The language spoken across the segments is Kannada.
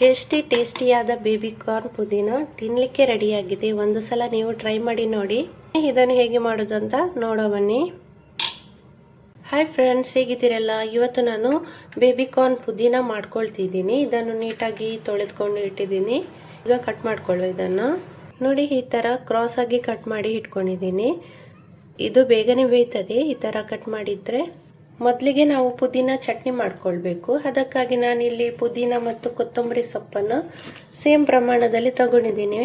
ಟೇಸ್ಟಿ ಟೇಸ್ಟಿಯಾದ ಬೇಬಿ ಕಾರ್ನ್ ಪುದೀನ ತಿನ್ನಲಿಕ್ಕೆ ರೆಡಿಯಾಗಿದೆ. ಒಂದು ಸಲ ನೀವು ಟ್ರೈ ಮಾಡಿ ನೋಡಿ. ಇದನ್ನು ಹೇಗೆ ಮಾಡೋದು ಅಂತ ನೋಡೋ ಬನ್ನಿ ಹಾಯ್ ಫ್ರೆಂಡ್ಸ್, ಹೇಗಿದ್ದೀರಲ್ಲ? ಇವತ್ತು ನಾನು ಬೇಬಿ ಕಾರ್ನ್ ಪುದೀನ ಮಾಡ್ಕೊಳ್ತಿದ್ದೀನಿ. ಇದನ್ನು ನೀಟಾಗಿ ತೊಳೆದುಕೊಂಡು ಇಟ್ಟಿದ್ದೀನಿ. ಈಗ ಕಟ್ ಮಾಡ್ಕೊಳ್ಳುವ ಇದನ್ನು. ನೋಡಿ, ಈ ಥರ ಕ್ರಾಸ್ ಆಗಿ ಕಟ್ ಮಾಡಿ ಇಟ್ಕೊಂಡಿದ್ದೀನಿ. ಇದು ಬೇಗನೆ ಬೇಯ್ತದೆ. ಈ ಥರ ಕಟ್ ಮಾಡಿದರೆ ಮೊದಲಿಗೆ ನಾವು ಪುದೀನ ಚಟ್ನಿ ಮಾಡ್ಕೊಳ್ಬೇಕು. ಅದಕ್ಕಾಗಿ ನಾನಿಲ್ಲಿ ಪುದೀನ ಮತ್ತು ಕೊತ್ತಂಬರಿ ಸೊಪ್ಪನ್ನು ಸೇಮ್ ಪ್ರಮಾಣದಲ್ಲಿ ತಗೊಂಡಿದ್ದೀನಿ.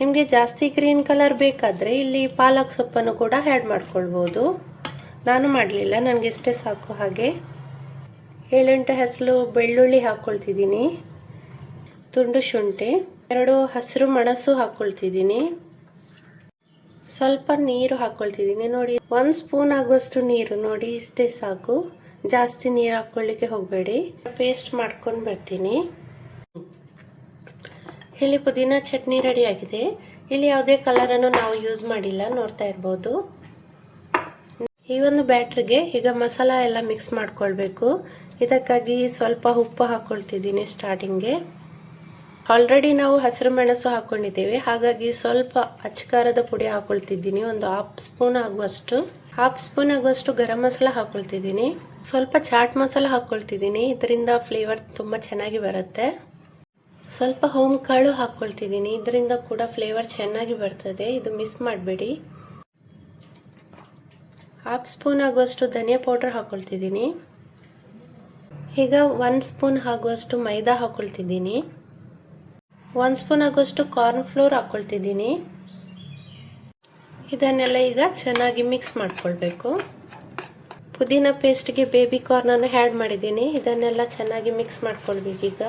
ನಿಮಗೆ ಜಾಸ್ತಿ ಗ್ರೀನ್ ಕಲರ್ ಬೇಕಾದರೆ ಇಲ್ಲಿ ಪಾಲಕ್ ಸೊಪ್ಪನ್ನು ಕೂಡ ಆ್ಯಡ್ ಮಾಡ್ಕೊಳ್ಬೋದು. ನಾನು ಮಾಡಲಿಲ್ಲ, ನನಗೆ ಇಷ್ಟೇ ಸಾಕು ಹಾಗೆ. ಏಳೆಂಟು ಹೆಸರು ಬೆಳ್ಳುಳ್ಳಿ ಹಾಕ್ಕೊಳ್ತಿದ್ದೀನಿ ತುಂಡು ಶುಂಠಿ, ಎರಡು ಹಸಿರು ಮೆಣಸು ಹಾಕ್ಕೊಳ್ತಿದ್ದೀನಿ ಸ್ವಲ್ಪ ನೀರು ಹಾಕ್ಕೊಳ್ತಿದ್ದೀನಿ ನೋಡಿ, ಒಂದ್ ಸ್ಪೂನ್ ಆಗುವಷ್ಟು ನೀರು. ನೋಡಿ, ಇಷ್ಟೇ ಸಾಕು. ಜಾಸ್ತಿ ನೀರು ಹಾಕೊಳ್ಳಿಕ್ಕೆ ಹೋಗಬೇಡಿ. ಪೇಸ್ಟ್ ಮಾಡ್ಕೊಂಡು ಬರ್ತೀನಿ. ಇಲ್ಲಿ ಪುದೀನ ಚಟ್ನಿ ರೆಡಿ ಆಗಿದೆ. ಇಲ್ಲಿ ಯಾವುದೇ ಕಲರನ್ನು ನಾವು ಯೂಸ್ ಮಾಡಿಲ್ಲ. ನೋಡ್ತಾ ಇರ್ಬೋದು. ಈ ಒಂದು ಬ್ಯಾಟ್ರಿಗೆ ಈಗ ಮಸಾಲ ಎಲ್ಲ ಮಿಕ್ಸ್ ಮಾಡ್ಕೊಳ್ಬೇಕು. ಇದಕ್ಕಾಗಿ ಸ್ವಲ್ಪ ಉಪ್ಪು ಹಾಕೊಳ್ತಿದ್ದೀನಿ ಸ್ಟಾರ್ಟಿಂಗ್ಗೆ ಆಲ್ರೆಡಿ ನಾವು ಹಸಿರು ಮೆಣಸು ಹಾಕೊಂಡಿದ್ದೇವೆ. ಹಾಗಾಗಿ ಸ್ವಲ್ಪ ಅಚ್ಕಾರದ ಪುಡಿ ಹಾಕೊಳ್ತಿದ್ದೀನಿ. ಒಂದು ಹಾಫ್ ಸ್ಪೂನ್ ಆಗುವಷ್ಟು. ಹಾಫ್ ಸ್ಪೂನ್ ಆಗುವಷ್ಟು ಗರಂ ಮಸಾಲ ಹಾಕೊಳ್ತಿದ್ದೀನಿ. ಸ್ವಲ್ಪ ಚಾಟ್ ಮಸಾಲ ಹಾಕೊಳ್ತಿದ್ದೀನಿ. ಇದರಿಂದ ಫ್ಲೇವರ್ ತುಂಬ ಚೆನ್ನಾಗಿ ಬರುತ್ತೆ. ಸ್ವಲ್ಪ ಹೋಮ್ ಕಾಳು ಹಾಕ್ಕೊಳ್ತಿದ್ದೀನಿ ಇದರಿಂದ ಕೂಡ ಫ್ಲೇವರ್ ಚೆನ್ನಾಗಿ ಬರ್ತದೆ. ಇದು ಮಿಸ್ ಮಾಡಬೇಡಿ. ಹಾಫ್ ಸ್ಪೂನ್ ಆಗುವಷ್ಟು ಧನಿಯಾ ಪೌಡರ್ ಹಾಕ್ಕೊಳ್ತಿದ್ದೀನಿ ಈಗ ಒನ್ ಸ್ಪೂನ್ ಆಗುವಷ್ಟು ಮೈದಾ ಹಾಕ್ಕೊಳ್ತಿದ್ದೀನಿ ಒಂದು ಸ್ಪೂನ್ ಆಗೋಷ್ಟು ಕಾರ್ನ್ ಫ್ಲೋರ್ ಹಾಕ್ಕೊಳ್ತಿದ್ದೀನಿ ಇದನ್ನೆಲ್ಲ ಈಗ ಚೆನ್ನಾಗಿ ಮಿಕ್ಸ್ ಮಾಡ್ಕೊಳ್ಬೇಕು. ಪುದೀನ ಪೇಸ್ಟ್ಗೆ ಬೇಬಿ ಕಾರ್ನನ್ನು ಆ್ಯಡ್ ಮಾಡಿದ್ದೀನಿ. ಇದನ್ನೆಲ್ಲ ಚೆನ್ನಾಗಿ ಮಿಕ್ಸ್ ಮಾಡ್ಕೊಳ್ಬೇಕೀಗ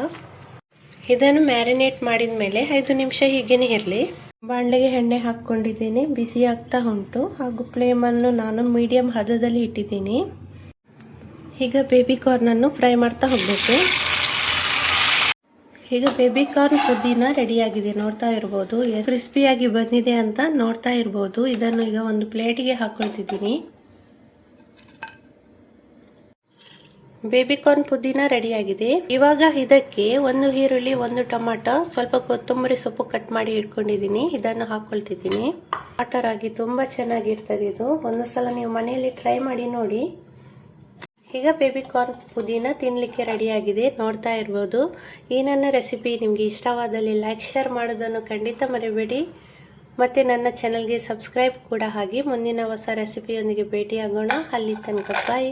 ಇದನ್ನು ಮ್ಯಾರಿನೇಟ್ ಮಾಡಿದ ಮೇಲೆ ಐದು ನಿಮಿಷ ಹೀಗೇನೆ ಇರಲಿ. ಬಾಣಲೆಗೆ ಎಣ್ಣೆ ಹಾಕ್ಕೊಂಡಿದ್ದೀನಿ. ಬಿಸಿ ಆಗ್ತಾ ಉಂಟು. ಹಾಗೂ ಫ್ಲೇಮನ್ನು ನಾನು ಮೀಡಿಯಂ ಹದದಲ್ಲಿ ಇಟ್ಟಿದ್ದೀನಿ. ಈಗ ಬೇಬಿ ಕಾರ್ನನ್ನು ಫ್ರೈ ಮಾಡ್ತಾ ಹೋಗಬೇಕು. ಈಗ ಬೇಬಿ ಕಾರ್ನ್ ಪುದೀನ ರೆಡಿಯಾಗಿದೆ. ನೋಡ್ತಾ ಇರ್ಬೋದು. ಕ್ರಿಸ್ಪಿಯಾಗಿ ಬಂದಿದೆ ಅಂತ ನೋಡ್ತಾ ಇರ್ಬೋದು. ಇದನ್ನು ಈಗ ಒಂದು ಪ್ಲೇಟಿಗೆ ಹಾಕೊಳ್ತಿದ್ದೀನಿ. ಬೇಬಿ ಕಾರ್ನ್ ಪುದೀನ ರೆಡಿಯಾಗಿದೆ. ಇವಾಗ ಇದಕ್ಕೆ ಒಂದು ಈರುಳ್ಳಿ, ಒಂದು ಟೊಮಾಟೊ, ಸ್ವಲ್ಪ ಕೊತ್ತಂಬರಿ ಸೊಪ್ಪು ಕಟ್ ಮಾಡಿ ಇಟ್ಕೊಂಡಿದ್ದೀನಿ. ಇದನ್ನು ಹಾಕೊಳ್ತಿದ್ದೀನಿ. ಆಟರ್ ಆಗಿ ತುಂಬಾ ಚೆನ್ನಾಗಿರ್ತದೆ ಇದು. ಒಂದು ಸಲ ನೀವು ಮನೆಯಲ್ಲಿ ಟ್ರೈ ಮಾಡಿ ನೋಡಿ. ಈಗ ಬೇಬಿ ಕಾರ್ನ್ ಪುದೀನ ತಿನ್ನಲಿಕ್ಕೆ ರೆಡಿಯಾಗಿದೆ ನೋಡ್ತಾ ಇರ್ಬೋದು. ಈ ನನ್ನ ರೆಸಿಪಿ ನಿಮಗೆ ಇಷ್ಟವಾದಲ್ಲಿ ಲೈಕ್ ಶೇರ್ ಮಾಡೋದನ್ನು ಖಂಡಿತ ಮರಿಬೇಡಿ. ಮತ್ತು ನನ್ನ ಚಾನಲ್ಗೆ ಸಬ್ಸ್ಕ್ರೈಬ್ ಕೂಡ ಆಗಿ ಮುಂದಿನ ಹೊಸ ರೆಸಿಪಿಯೊಂದಿಗೆ ಭೇಟಿಯಾಗೋಣ. ಅಲ್ಲಿ ತನಕ ಬಾಯ್